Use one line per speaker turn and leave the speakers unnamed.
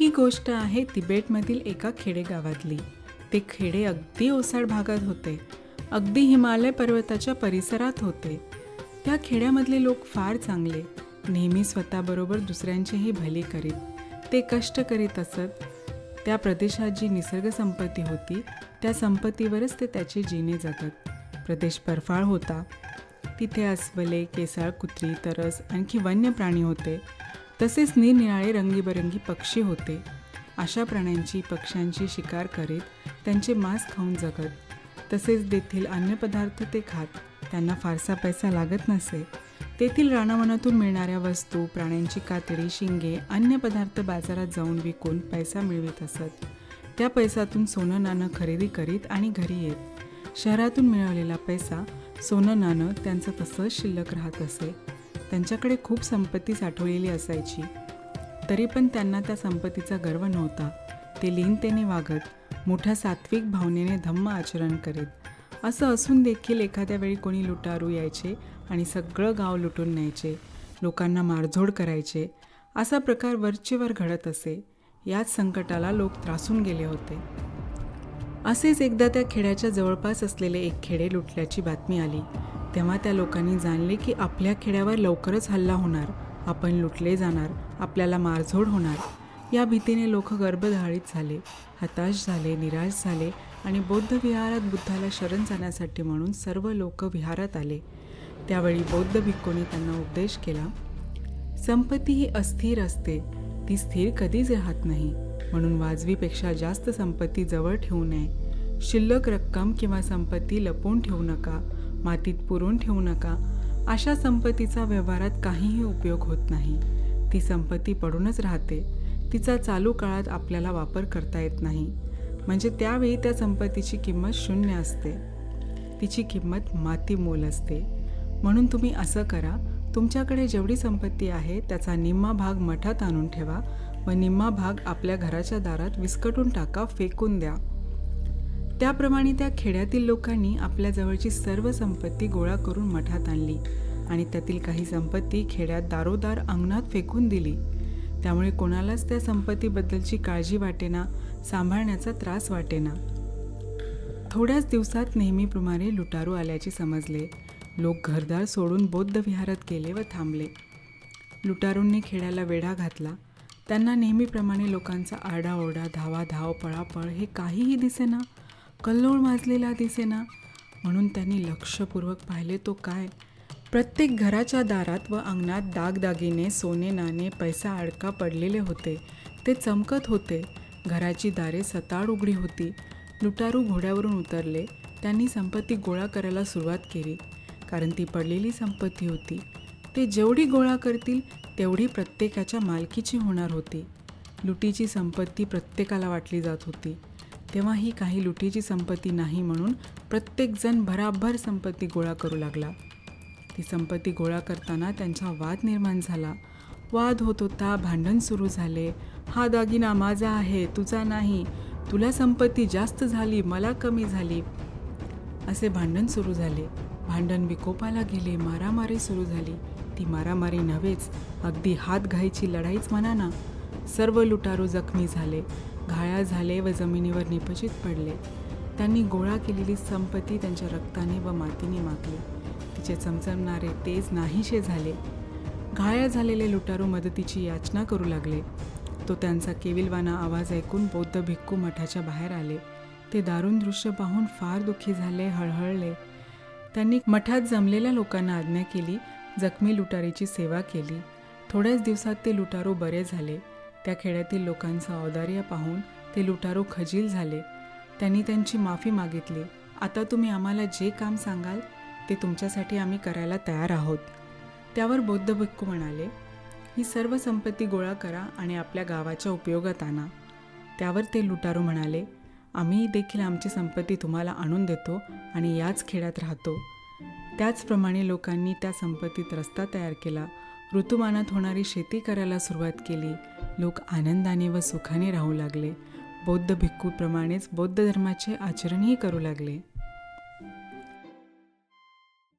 ही गोष्ट आहे तिबेटमधील एका खेडेगावातली. ते खेडे अगदी ओसाड भागात होते. अगदी हिमालय पर्वताच्या परिसरात होते. त्या खेड्यामधले लोक फार चांगले. नेहमी स्वतःबरोबर दुसऱ्यांचीही भली करीत. ते कष्ट करीत असत. त्या प्रदेशात जी निसर्गसंपत्ती होती त्या संपत्तीवरच ते त्याचे जिने जगत. प्रदेश बर्फाळ होता. तिथे अस्वले केसाळ कुत्री तरस आणखी वन्य प्राणी होते. तसेच निरनिराळे रंगीबरंगी पक्षी होते. अशा प्राण्यांची पक्ष्यांची शिकार करीत त्यांचे मांस खाऊन जगत. तसेच तेथील अन्नपदार्थ ते खात. त्यांना फारसा पैसा लागत नसे. तेथील रानावनातून मिळणाऱ्या वस्तू प्राण्यांची कातडी शिंगे अन्य पदार्थ बाजारात जाऊन विकून पैसा मिळवित असत. त्या पैशातून सोनं नाणं खरेदी करीत आणि घरी येत. शहरातून मिळवलेला पैसा सोनं नाणं त्यांचं तसंच शिल्लक राहत असे. त्यांच्याकडे खूप संपत्ती साठवलेली असायची. तरी पण त्यांना त्या संपत्तीचा गर्व नव्हता. ते लीनतेने वागत मोठ्या सात्विक भावनेने धम्म आचरण करीत. असं असून देखील एखाद्या वेळी कोणी लुटारू यायचे आणि सगळं गाव लुटून न्यायचे लोकांना मारझोड करायचे असा प्रकार वरचेवर घडत असे याच संकटाला लोक त्रासून गेले होते. असेच एकदा त्या खेड्याच्या जवळपास असलेले एक खेडे लुटल्याची बातमी आली. तेव्हा त्या लोकांनी जाणले की आपल्या खेड्यावर लवकरच हल्ला होणार. आपण लुटले जाणार. आपल्याला मारझोड होणार. या भीतीने लोक गर्भधारित झाले. हताश झाले निराश झाले आणि बौद्ध विहारात बुद्धाला शरण जाण्यासाठी म्हणून सर्व लोक विहारात आले. त्यावेळी बौद्ध भिक्खूंनी त्यांना उपदेश केला संपत्ती ही अस्थिर असते. ती स्थिर कधीच राहत नाही. म्हणून वाजवीपेक्षा जास्त संपत्ती जवळ ठेवू नये. शिल्लक रक्कम किंवा संपत्ती लपवून ठेवू नका. मातीत पुरून ठेवू नका. अशा संपत्तीचा व्यवहारात काहीही उपयोग होत नाही. ती संपत्ती पडूनच राहते. तिचा चालू काळात आपल्याला वापर करता येत नाही. म्हणजे त्यावेळी त्या संपत्तीची किंमत शून्य असते. तिची किंमत माती मोल असते. म्हणून तुम्ही असं करा तुमच्याकडे जेवढी संपत्ती आहे त्याचा निम्मा भाग मठात आणून ठेवा व निम्मा भाग आपल्या घराच्या दारात विस्कटून टाका फेकून द्या. त्याप्रमाणे त्या खेड्यातील लोकांनी आपल्या जवळची सर्व संपत्ती गोळा करून मठात आणली आणि त्यातील काही संपत्ती खेड्यात दारोदार अंगणात फेकून दिली. त्यामुळे कोणालाच त्या संपत्तीबद्दलची काळजी वाटेना सांभाळण्याचा त्रास वाटेना. थोड्याच दिवसात नेहमीप्रमाणे लुटारू आल्याचे समजले. लोक घरदार सोडून बौद्ध विहारात गेले व थांबले. लुटारूंनी खेड्याला वेढा घातला. त्यांना नेहमीप्रमाणे लोकांचा आरडाओरडा धावा धाव पळापळ हे काहीही दिसेना. कल्लोळ माजलेला दिसेना म्हणून त्यांनी लक्षपूर्वक पाहिले तो काय. प्रत्येक घराच्या दारात व अंगणात दागदागिने सोने नाणे पैसा अडका पडलेले होते. ते चमकत होते. घराची दारे सताड उघडी होती. लुटारू घोड्यावरून उतरले. त्यांनी संपत्ती गोळा करायला सुरुवात केली. कारण ती पडलेली संपत्ती होती. ते जेवढी गोळा करतील तेवढी प्रत्येकाच्या मालकीची होणार होती. लुटीची संपत्ती प्रत्येकाला वाटली जात होती. तेव्हा ही काही लुटीची संपत्ती नाही म्हणून प्रत्येकजण भराभर संपत्ती गोळा करू लागला. ती संपत्ती गोळा करताना त्यांचा वाद निर्माण झाला. वाद होत होता भांडण सुरू झाले. हा दागिना माझा आहे तुझा नाही. तुला संपत्ती जास्त झाली मला कमी झाली. असे भांडण सुरू झाले. भांडण विकोपाला गेले मारामारी सुरू झाली. ती मारामारी नव्हेच अगदी हात घाईची लढाईच म्हणा ना. सर्व लुटारू जखमी झाले. घायाळ झाले व जमिनीवर निपचित पडले. त्यांनी गोळा केलेली संपत्ती त्यांच्या रक्ताने व मातीने मागली तिचे चमचमणारे तेज नाहीसे झाले. घायाळ झालेले लुटारू मदतीची याचना करू लागले. तो त्यांचा केविलवाना आवाज ऐकून बौद्ध भिक्खू मठाच्या बाहेर आले. ते दारुण दृश्य पाहून फार दुःखी झाले हळहळले. त्यांनी मठात जमलेल्या लोकांना आज्ञा केली जखमी लुटारीची सेवा केली. थोड्याच दिवसात ते लुटारू बरे झाले. त्या खेड्यातील लोकांचं औदार्य पाहून ते लुटारू खजील झाले. त्यांनी त्यांची माफी मागितली. आता तुम्ही आम्हाला जे काम सांगाल ते तुमच्यासाठी आम्ही करायला तयार आहोत. त्यावर बौद्ध भिक्खू म्हणाले ही सर्व संपत्ती गोळा करा आणि आपल्या गावाच्या उपयोगात आणा. त्यावर ते लुटारू म्हणाले आम्ही देखील आमची संपत्ती तुम्हाला आणून देतो आणि याच खेड्यात राहतो. त्याचप्रमाणे लोकांनी त्या संपत्तीत रस्ता तयार केला. ऋतुमानात होणारी शेती करायला सुरुवात केली. लोक आनंदाने व सुखाने राहू लागले. बौद्ध भिक्खूप्रमाणेच बौद्ध धर्माचे आचरणही करू लागले.